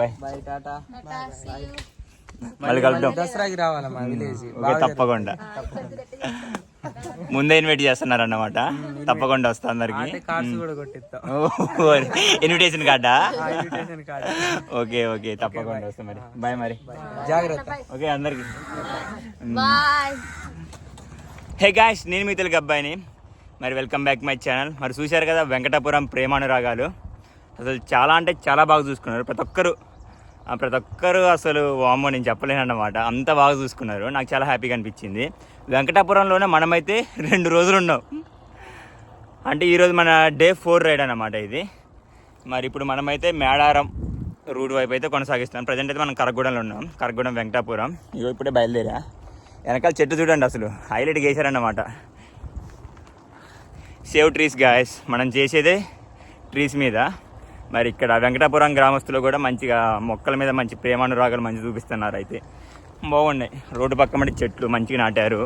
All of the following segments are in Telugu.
బాయ్. బాయ్ టాటా. మళ్ళీ కలుద్దాం. దసరాకి రావాలా మా విలేజ్? ఓకే తప్పకుండా. ముందే ఇన్వైట్ చేస్తున్నారు అన్నమాట తప్పకుండా వస్తా అందరికి. ఇన్విటేషన్ కార్డా ఇన్విటేషన్ కార్డ్ ఓకే ఓకే తప్పకుండా వస్తా మరి. బాయ్ మరి. జాగ్రత్త. ఓకే అందరికి. హే గాయస్ నేను మీ తెలుగు అబ్బాయిని. మరి వెల్కమ్ బ్యాక్ మై ఛానల్. మరి చూశారు కదా వెంకటాపురం ప్రేమానురాగాలు. అసలు చాలా అంటే చాలా బాగా చూసుకున్నారు. ప్రతి ఒక్కరు ప్రతి ఒక్కరు అసలు వామ్మో నేను చెప్పలేను అన్నమాట అంత బాగా చూసుకున్నారు. నాకు చాలా హ్యాపీగా అనిపించింది. వెంకటాపురంలోనే మనమైతే రెండు రోజులు ఉన్నాం అంటే ఈరోజు మన డే ఫోర్ రైడ్ అన్నమాట ఇది. మరి ఇప్పుడు మనమైతే మేడారం రూట్ వైపు అయితే కొనసాగిస్తాం ప్రజెంట్ అయితే మనం కరగూడెంలో ఉన్నాం. కరగూడెం వెంకటాపురం. ఇగో ఇప్పుడే బయలుదేరా. వెనకాల చెట్టు చూడండి అసలు. హైలైట్ చేశారన్నమాట. సేవ్ ట్రీస్ గాయస్ మనం చేసేదే ట్రీస్ మీద. మరి ఇక్కడ వెంకటాపురం గ్రామస్తులు కూడా మంచిగా మొక్కల మీద మంచి ప్రేమానురాగాలు మంచి చూపిస్తున్నారు అయితే. బాగున్నాయి రోడ్డు పక్క మట్టి చెట్లు మంచిగా నాటారు.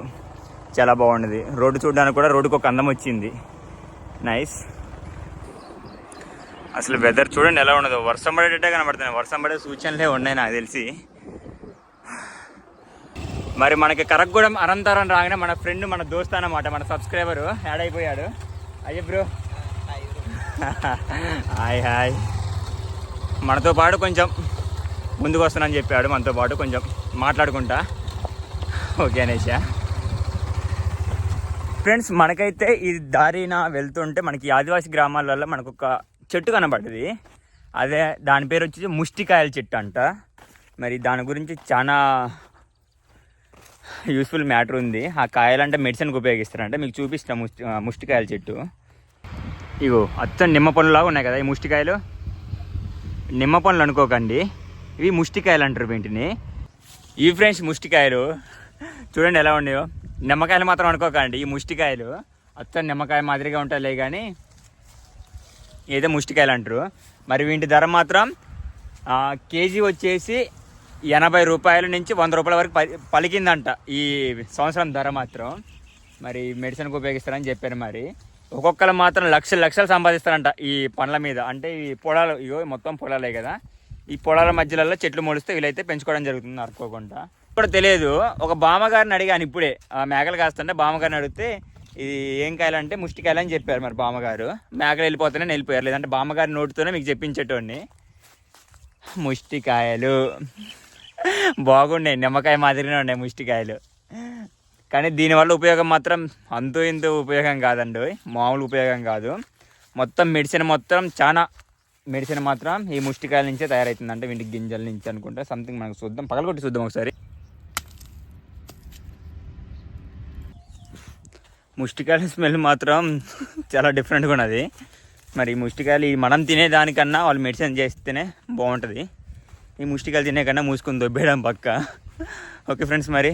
చాలా బాగున్నది రోడ్డు చూడడానికి కూడా రోడ్డుకు ఒక అందం వచ్చింది. నైస్ అసలు వెదర్ చూడండి ఎలా ఉండదు వర్షం పడేటట్టే కనబడుతుంది వర్షం పడే సూచనలే ఉన్నాయి నాకు తెలిసి. మరి మనకి కరగూడెం అనంతరం రాగానే మన ఫ్రెండ్ మన దోస్త్ అన్నమాట మన సబ్స్క్రైబర్ యాడ్ అయిపోయాడు. అయ్యే బ్రో. Hi hi. మనతో పాటు కొంచెం ముందుకు వస్తానని చెప్పాడు. మనతో పాటు కొంచెం మాట్లాడుకుంటా. ఓకే అనేషా ఫ్రెండ్స్ మనకైతే ఈ దారిన వెళ్తుంటే మనకి ఆదివాసి ఆదివాసీ గ్రామాలలో మనకు ఒక చెట్టు కనబడ్డది. అదే దాని పేరు వచ్చి ముష్టికాయల చెట్టు అంట. మరి దాని గురించి చాలా యూస్ఫుల్ మ్యాటర్ ఉంది. ఆ కాయలంటే మెడిసిన్కి ఉపయోగిస్తారంటే. మీకు చూపిస్తాం ముష్టి ముష్టికాయల చెట్టు. ఇగో అచ్చం నిమ్మ పండ్లులాగా ఉన్నాయి కదా ఈ ముష్టికాయలు? నిమ్మ పండ్లు అనుకోకండి. ఇవి ముష్టికాయలు అంటారు వీటిని. ఈ ఫ్రెండ్స్ ముష్టికాయలు చూడండి ఎలా ఉన్నాయో. నిమ్మకాయలు మాత్రం అనుకోకండి ఈ ముష్టికాయలు. అచ్చం నిమ్మకాయ మాదిరిగా ఉంటాయిలే కానీ ఏదో ముష్టికాయలు అంటారు. మరి వీటి ధర మాత్రం కేజీ వచ్చేసి ఎనభై రూపాయల నుంచి వంద రూపాయల వరకు ప- పలికిందంట ఈ సంవత్సరం ధర మాత్రం. మరి మెడిసిన్కి ఉపయోగిస్తారని చెప్పారు మరి. ఒక్కొక్కరు మాత్రం లక్షలు లక్షలు సంపాదిస్తారంట ఈ పండ్ల మీద. అంటే ఈ పొలాలు ఇగో మొత్తం పొలాలే కదా. ఈ పొలాల మధ్యలలో చెట్లు మొలిస్తే వీలైతే పెంచుకోవడం జరుగుతుంది అనుకోకుండా ఇప్పుడు తెలియదు ఒక బామ్మగారిని అడిగాను ఇప్పుడే. ఆ మేకలు కాస్తుంటే బామ్మగారిని అడిగితే ఇది ఏం కాయలు అంటే ముష్టికాయలు అని చెప్పారు మరి బామ్మగారు. మేకలు వెళ్ళిపోతేనే వెళ్ళిపోయారు. లేదంటే బామ్మగారి నోటితోనే మీకు చెప్పించేటోడిని. ముష్టికాయలు. బాగున్నాయి నిమ్మకాయ మాదిరినే ఉన్నాయి ముష్టికాయలు. కానీ దీనివల్ల ఉపయోగం మాత్రం అంతూ ఇంత ఉపయోగం కాదండి. మామూలు ఉపయోగం కాదు. మొత్తం మెడిసిన్ మొత్తం చాలా మెడిసిన్ మాత్రం ఈ ముష్టికాయల నుంచే తయారవుతుంది అంటే వీటి గింజల నుంచి అనుకుంటా సంథింగ్ మనకు చూద్దాం. పగలగొట్టి చూద్దాం ఒకసారి. ముష్టికాయల స్మెల్ మాత్రం చాలా డిఫరెంట్గా ఉన్నది. మరి ఈ ముష్టికాయలు ఈ మనం తినేదానికన్నా వాళ్ళు మెడిసిన్ చేస్తేనే బాగుంటుంది. ఈ ముష్టికాయలు తినే కన్నా మూసుకొని దొబ్బేయడం పక్క. ఓకే ఫ్రెండ్స్ మరి.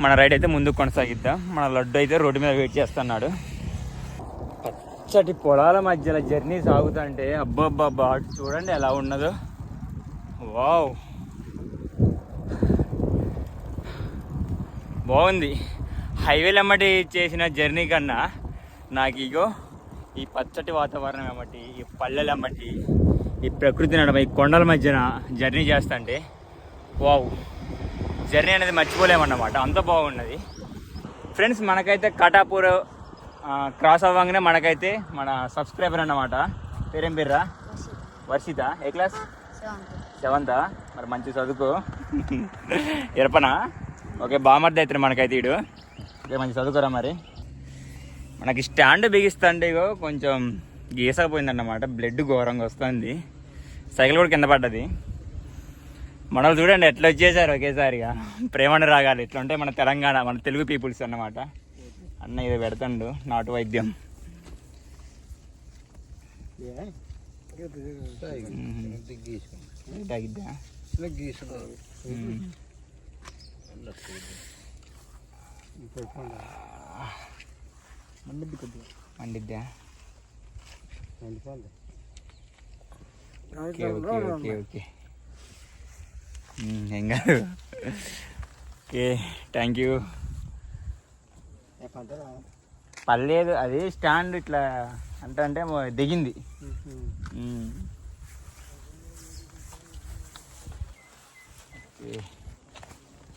మన రైడ్ అయితే ముందుకు కొనసాగిద్దాం. మన లడ్డు అయితే రోడ్డు మీద వెయిట్ చేస్తున్నాడు. పచ్చటి పొలాల మధ్యలో జర్నీ సాగుతుంటే అబ్బబ్బబ్బా అటు చూడండి ఎలా ఉన్నదో. వావ్. బాగుంది. హైవేలు ఎమ్మటి చేసిన జర్నీ కన్నా నాకు ఇగో ఈ పచ్చటి వాతావరణం ఎమ్మటి ఈ పల్లెలు ఎమ్మటి ఈ ప్రకృతి నడమ ఈ కొండల మధ్యన జర్నీ చేస్తుంటే వావ్. జర్నీ అనేది మర్చిపోలేమన్నమాట. అంత బాగున్నది. ఫ్రెండ్స్ మనకైతే కటాపూర్ క్రాస్ అవ్వగానే మనకైతే మన సబ్స్క్రైబర్ అన్నమాట. పేరేం పేర్రా? వర్షిత. ఏ క్లాస్? సెవెంతా. మరి మంచి చదువుకో. ఎరపనా? ఓకే బామర్ది అయితే మనకైతే ఇడు. ఓకే మంచి చదువుకోరా మరి. మనకి స్టాండ్ బిగిస్తుంటే ఇగో కొంచెం గీసకపోయిందన్నమాట. బ్లడ్ ఘోరంగా వస్తుంది. సైకిల్ కూడా కింద పడ్డది. మనల్ని చూడండి ఎట్లా వచ్చేసారు ఒకేసారిగా. ప్రేమను రాగాలి ఎట్లా ఉంటే మన తెలంగాణ మన తెలుగు పీపుల్స్ అన్నమాట. అన్న ఇది పెడతాడు నాటు వైద్యం. తగ్గిద్దా? మండిద్దా? Okay okay okay okay. ఏం కాదు. ఓకే థ్యాంక్ యూ పర్లేదు అది స్టాండ్ ఇట్లా అంటే అంటే దిగింది.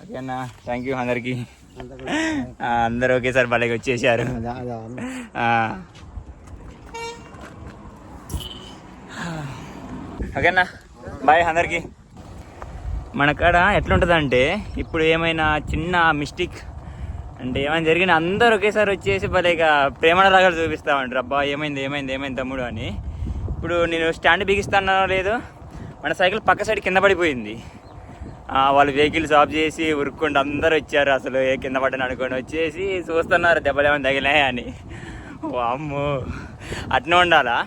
ఓకే అన్న థ్యాంక్ యూ అందరికి. అందరూ ఒకేసారి భలేగా వచ్చేసారు. ఓకేనా బాయ్ అందరికి. మన కాడ ఎట్లుంటుందంటే ఇప్పుడు ఏమైనా చిన్న మిస్టేక్ అంటే ఏమైనా జరిగిన అందరూ ఒకేసారి వచ్చేసి భలేగా ప్రేమణ రాగాలు చూపిస్తామంటారు. అబ్బా ఏమైంది ఏమైంది ఏమైంది తమ్ముడు అని. ఇప్పుడు నేను స్టాండ్ బిగిస్తానో లేదు మన సైకిల్ పక్క సైడ్ కింద పడిపోయింది. వాళ్ళు వెహికల్స్ ఆఫ్ చేసి ఉరుక్కుంటూ అందరూ వచ్చారు అసలు ఏ కింద పడ్డని అనుకొని వచ్చేసి చూస్తున్నారు దెబ్బలు ఏమైనా తగిలాయా అని. అమ్మో అట్నే ఉండాలా?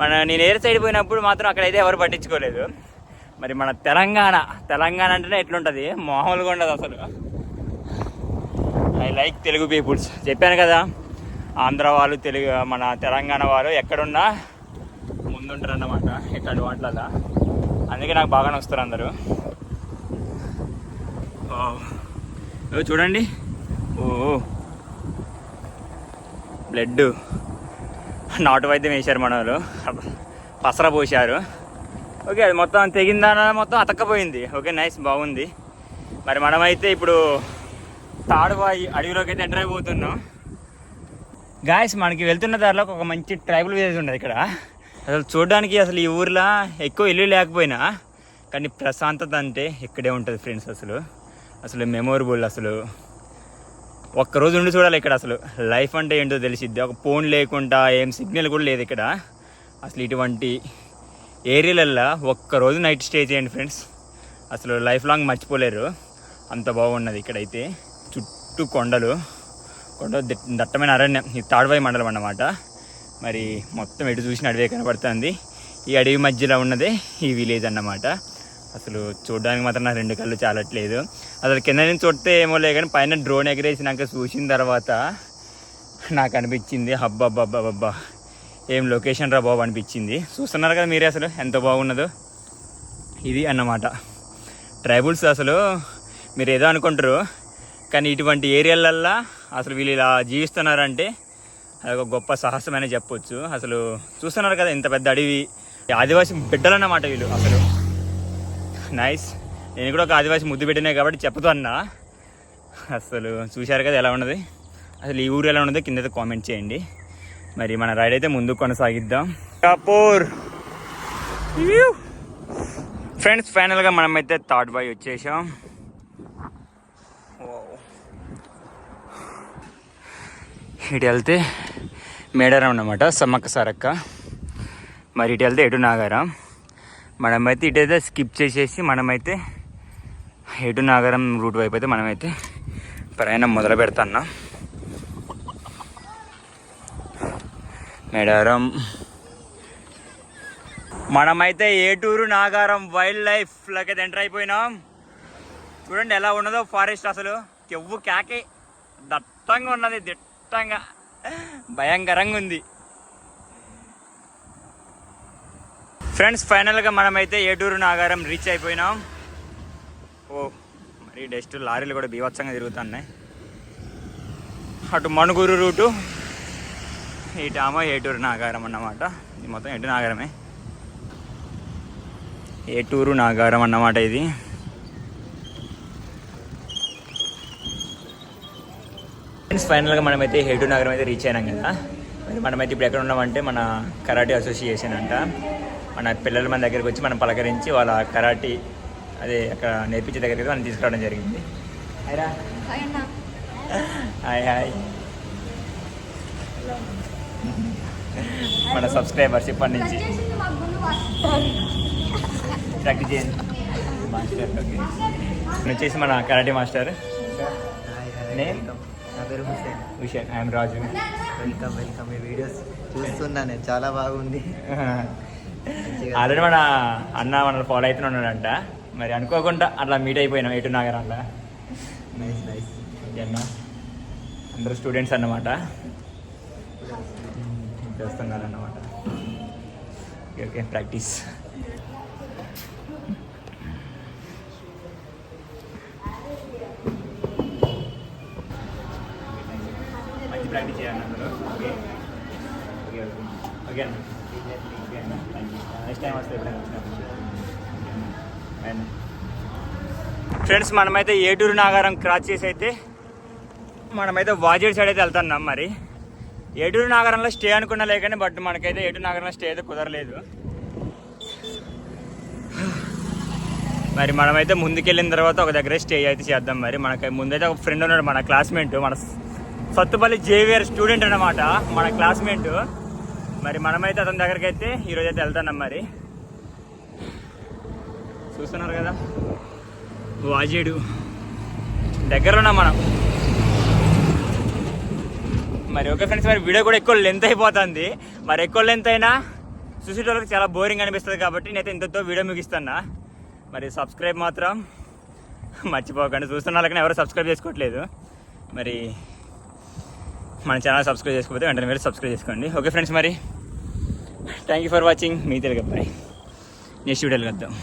మన నేను ఏరు సైడ్ పోయినప్పుడు మాత్రం అక్కడైతే ఎవరు పట్టించుకోలేదు. మరి మన తెలంగాణ తెలంగాణ అంటేనే ఎట్లుంటుంది? మామూలుగా ఉండదు అసలు. ఐ లైక్ తెలుగు పీపుల్స్ చెప్పాను కదా ఆంధ్ర వాళ్ళు తెలుగు మన తెలంగాణ వాళ్ళు ఎక్కడున్నా ముందుంటారు అన్నమాట ఇట్లాంటి వాటిలలో అందుకే నాకు బాగా వస్తారు అందరూ. ఓ చూడండి. ఓ. బ్లడ్ నాటు వైద్యం వేశారు మన వాళ్ళు పసర పోశారు. ఓకే అది మొత్తం తెగిందా మొత్తం అతక్కపోయింది. ఓకే నైస్ బాగుంది. మరి మనమైతే ఇప్పుడు తాడుబాయి అడవిలోకి అయితే ఎంటర్ అయిపోతున్నాం. గాయస్ మనకి వెళ్తున్న దారిలో ఒక మంచి ట్రైబల్ విలేజ్ ఉండదు ఇక్కడ. అసలు చూడడానికి అసలు ఈ ఊర్లో ఎక్కువ ఇల్లు లేకపోయినా కానీ ప్రశాంతత అంటే ఇక్కడే ఉంటుంది ఫ్రెండ్స్ అసలు. అసలు మెమొరబుల్ అసలు. ఒక్కరోజు ఉండి చూడాలి ఇక్కడ అసలు. లైఫ్ అంటే ఏంటో తెలిసిద్ది. ఒక ఫోన్ లేకుండా ఏం సిగ్నల్ కూడా లేదు ఇక్కడ. అసలు ఇటువంటి ఏరియాలల్లో ఒక్కరోజు నైట్ స్టే చేయండి ఫ్రెండ్స్. అసలు లైఫ్ లాంగ్ మర్చిపోలేరు. అంత బాగున్నది ఇక్కడైతే. చుట్టూ కొండలు. కొండ దట్టమైన అరణ్యం. ఇది తాడువాయి మండలం అన్నమాట. మరి మొత్తం ఎటు చూసిన అడవే కనబడుతుంది. ఈ అడవి మధ్యలో ఉన్నదే ఈ విలేజ్ అన్నమాట. అసలు చూడడానికి మాత్రం నా రెండు కళ్ళు చాలట్లేదు. అసలు కింద నుంచి చూస్తే ఏమో లే కానీ పైన డ్రోన్ ఎగరేసినాక చూసిన తర్వాత నాకు అనిపించింది హబ్బబ్బబ్బబ్బా ఏం లొకేషన్ రా బాబు అనిపించింది. చూస్తున్నారు కదా మీరే అసలు ఎంత బాగున్నదో. ఇది అన్నమాట. ట్రైబుల్స్ అసలు మీరు ఏదో అనుకుంటారు కానీ ఇటువంటి ఏరియాలల్లో అసలు వీళ్ళు ఇలా జీవిస్తున్నారంటే అదొక గొప్ప సాహసమైన చెప్పొచ్చు. అసలు చూస్తున్నారు కదా ఇంత పెద్ద అడవి. ఆదివాసి బిడ్డలు అన్నమాట వీళ్ళు అసలు. నైస్ నేను కూడా ఒక ఆదివాసి ముద్దు పెట్టినా కాబట్టి చెప్పుతూ అన్నా. అసలు చూశారు కదా ఎలా ఉన్నది? అసలు ఈ ఊరు ఎలా ఉన్నదో కింద కామెంట్ చేయండి. మరి మన రైడ్ అయితే ముందుకు కొనసాగిద్దాం. కపూర్. ఫ్రెండ్స్ ఫైనల్గా మనమైతే థర్డ్ బాయ్ వచ్చేసాం. ఇటు వెళ్తే మేడారం అన్నమాట సమ్మక్క సారక్క. మరి ఇటు వెళ్తే ఎటు నాగారం. మనమైతే ఇటైతే స్కిప్ చేసేసి మనమైతే ఎటు నాగారం రూట్ వైపు అయితే మనమైతే ప్రయాణం మొదలు పెడతాన్నాం మేడారం. మనమైతే ఏటూరు నాగారం వైల్డ్ లైఫ్లోకి ఎంటర్ అయిపోయినాం. చూడండి ఎలా ఉన్నదో ఫారెస్ట్ అసలు. కెవ్వు కేకే దట్టంగా ఉన్నది దిట్టంగా. భయంకరంగా ఉంది. ఫ్రెండ్స్ ఫైనల్గా మనమైతే ఏటూరు నాగారం రీచ్ అయిపోయినాం. ఓ మరి డస్ట్ లారీలు కూడా బీభత్సంగా తిరుగుతున్నాయి. అటు మణుగూరు రూటు. ఇటామో ఏటూరు నాగారం అన్నమాట. ఇది మొత్తం ఎటు నాగారమే. ఏటూరు నాగారం అన్నమాట ఇది. ఫ్రెండ్స్ ఫైనల్గా మనమైతే హెడ్ నగరం అయితే రీచ్ అయినాం కదా. మరి మనమైతే ఇప్పుడు ఎక్కడ ఉన్నామంటే మన కరాటే అసోసియేషన్ అంట. మన పిల్లల మన దగ్గరికి వచ్చి మనం పలకరించి వాళ్ళ కరాటీ అదే అక్కడ నేర్పించే దగ్గరికి మనం తీసుకురావడం జరిగింది. హాయ్ హాయ్ మన సబ్స్క్రైబర్స్ ఇప్పటి నుంచి. ప్రాక్టీస్ చేయండి. Master okay. నేను వచ్చేసి మన కరాటే మాస్టర్. నేమ్? నా పేరు Hussain Hussain I'm Raju. Welcome welcome. Me videos చూస్తున్నా నేను. చాలా బాగుంది. ఆల్రెడీ మన అన్న మనల్ని ఫాలో అవుతూనే ఉన్నాడంట. మరి అనుకోకుండా అట్లా మీట్ అయిపోయినాం ఎటు నాగరాల నైస్ నైస్ అన్న. అందరూ స్టూడెంట్స్ అన్నమాట. చేస్తున్నారు అన్నమాట ఓకే ప్రాక్టీస్ మంచి ప్రాక్టీస్ చేయండి అందరూ. ఓకే. Okay okay. అన్న. ఓకే అన్న. థ్యాంక్ యూ నెక్స్ట్ టైం వస్తే ఎప్పుడైనా వచ్చినప్పుడు అండ్ ఫ్రెండ్స్ మనమైతే ఏటూరు నాగారం క్రాస్ చేసి అయితే మనమైతే వాజేడ్ సైడ్ అయితే వెళ్తున్నాం మరి. ఏటూరు నగరంలో స్టే అనుకున్నా లేకనే బట్ మనకైతే ఏటూరు నగరంలో స్టే అయితే కుదరలేదు. మరి మనమైతే ముందుకెళ్ళిన తర్వాత ఒక దగ్గర స్టే అయితే చేద్దాం మరి. మనకి ముందైతే ఒక ఫ్రెండ్ ఉన్నాడు మన క్లాస్మేట్ మన సత్తుపల్లి జేవియర్ స్టూడెంట్ అన్నమాట మన క్లాస్మేట్ మరి మనమైతే అతని దగ్గరికి అయితే ఈరోజు అయితే వెళ్తున్నాం మరి. చూస్తున్నారు కదా వాజేడు. దగ్గర ఉన్నాం మనం. మరి ఓకే ఫ్రెండ్స్ మరి వీడియో కూడా ఎక్కువ లెంత్ అయిపోతుంది. మరి ఎక్కువ లెంత్ అయినా చూసేటోళ్ళకి చాలా బోరింగ్ అనిపిస్తుంది కాబట్టి నేనైతే ఇంతతో వీడియో ముగిస్తున్నా. మరి సబ్స్క్రైబ్ మాత్రం మర్చిపోకండి. చూస్తున్న వాళ్ళకనే ఎవరు సబ్స్క్రైబ్ చేసుకోవట్లేదు. మరి మన ఛానల్ సబ్స్క్రైబ్ చేసుకోకపోతే వెంటనే మీరు సబ్స్క్రైబ్ చేసుకోండి. ఓకే ఫ్రెండ్స్ మరి థ్యాంక్ యూ ఫర్ వాచింగ్ మీ తెలుగు అబ్బాయి. నెక్స్ట్ వీడియోలు కలుద్దాం.